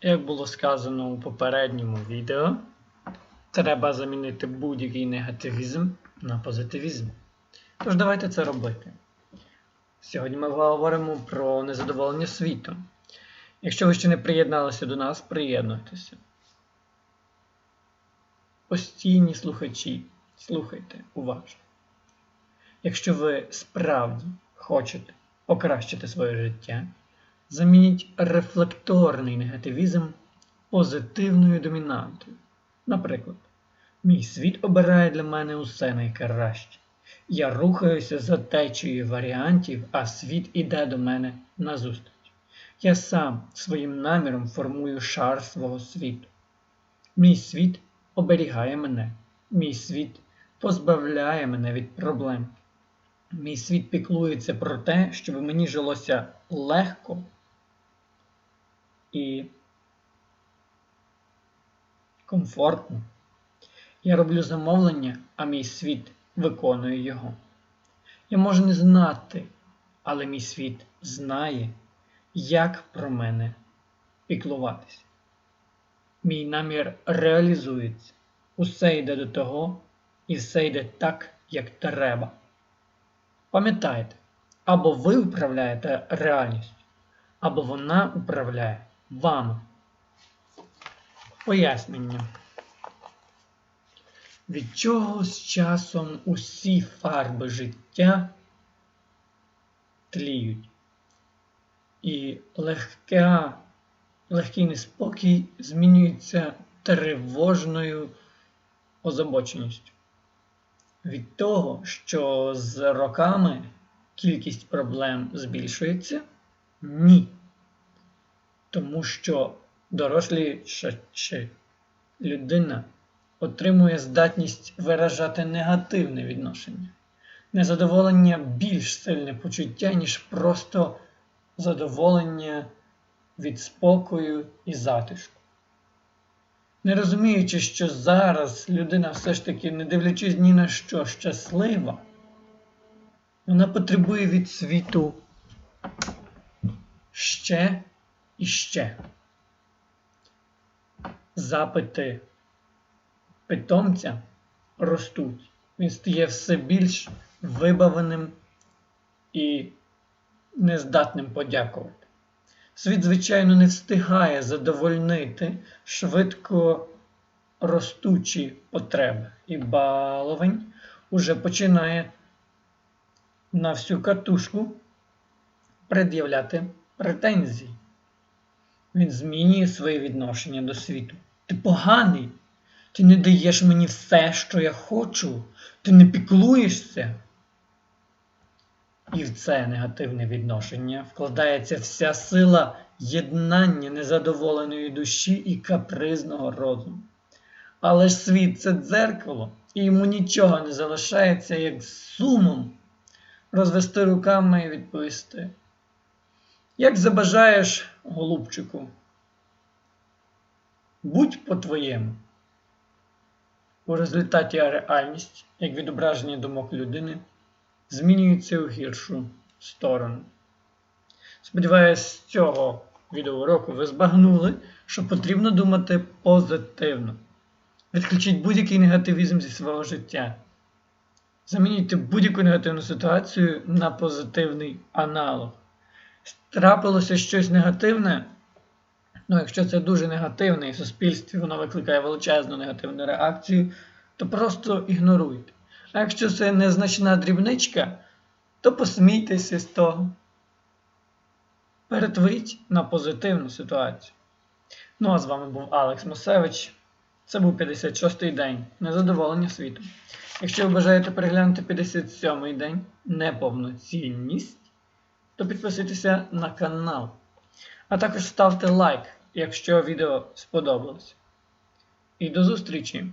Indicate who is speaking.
Speaker 1: Як було сказано у попередньому відео, треба замінити будь-який негативізм на позитивізм. Тож давайте це робити. Сьогодні ми говоримо про незадоволення світом. Якщо ви ще не приєдналися до нас, приєднуйтеся. Постійні слухачі, слухайте уважно. Якщо ви справді хочете покращити своє життя, замініть рефлекторний негативізм позитивною домінантою. Наприклад, мій світ обирає для мене усе найкраще. Я рухаюся за течією варіантів, а світ іде до мене назустріч. Я сам своїм наміром формую шар свого світу. Мій світ оберігає мене, мій світ позбавляє мене від проблем. Мій світ піклується про те, щоб мені жилося легко і комфортно. Я роблю замовлення, а мій світ виконує його. Я можу не знати, але мій світ знає, як про мене піклуватися. Мій намір реалізується. Усе йде до того, і все йде так, як треба. Пам'ятайте, або ви управляєте реальністю, або вона управляє вами. Пояснення. Від чого з часом усі фарби життя тліють, і легка, легкий неспокій змінюється тривожною озабоченістю. Від того, що з роками кількість проблем збільшується? Ні. Тому що дорослішачи людина отримує здатність виражати негативне відношення. Незадоволення більш сильне почуття, ніж просто задоволення від спокою і затишку. Не розуміючи, що зараз людина все ж таки, не дивлячись ні на що щаслива, вона потребує від світу ще і ще. Запити питомця ростуть. Він стає все більш вибавленим і нездатним подякувати. Світ, звичайно, не встигає задовольнити швидко ростучі потреби, і баловень уже починає на всю катушку пред'являти претензії. Він змінює своє відношення до світу. Ти поганий, ти не даєш мені все, що я хочу, ти не піклуєшся. І в це негативне відношення вкладається вся сила єднання незадоволеної душі і капризного розуму. Але ж світ це дзеркало, і йому нічого не залишається, як сумом розвести руками і відповісти. Як забажаєш, голубчику, будь по-твоєму. У результаті реальність, як відображення думок людини, змінюється у гіршу сторону. Сподіваюсь, з цього відеоуроку ви збагнули, що потрібно думати позитивно. Відключіть будь-який негативізм зі свого життя. Замінюйте будь-яку негативну ситуацію на позитивний аналог. Трапилося щось негативне. Ну, якщо це дуже негативне і в суспільстві воно викликає величезну негативну реакцію, то просто ігноруйте. А якщо це незначна дрібничка, то посмійтеся з того. Перетворіть на позитивну ситуацію. Ну а з вами був Алекс Мосевич. Це був 56-й день незадоволення світом. Якщо ви бажаєте переглянути 57-й день неповноцінність, то підписуйтеся на канал. А також ставте лайк, якщо відео сподобалось. І до зустрічі!